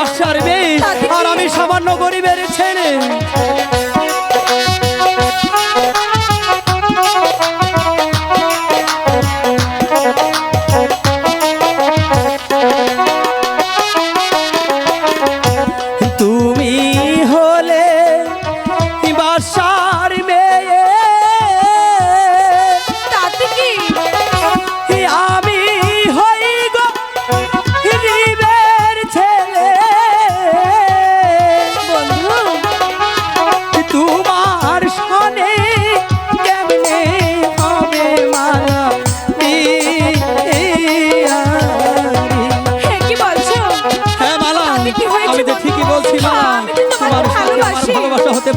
বাসার আর আমি সামান্য গরিবের ছেলে।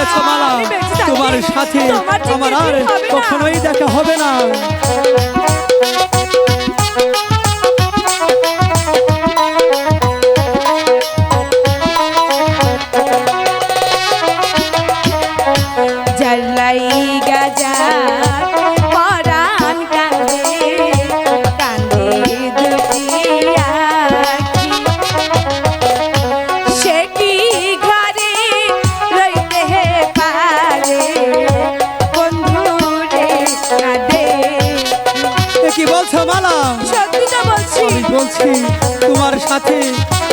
করেছ মালা। তোমার সাথে আমার আর কখনোই দেখা হবে না। जल्लाई गजा কি বলছো মালা সত্যিটা বলছি। আমি বলছি তোমার সাথে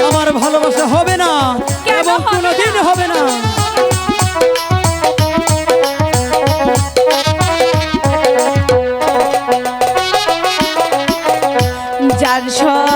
আমার ভালোবাসা হবে না এমন কোনোদিন হবে না। যার সব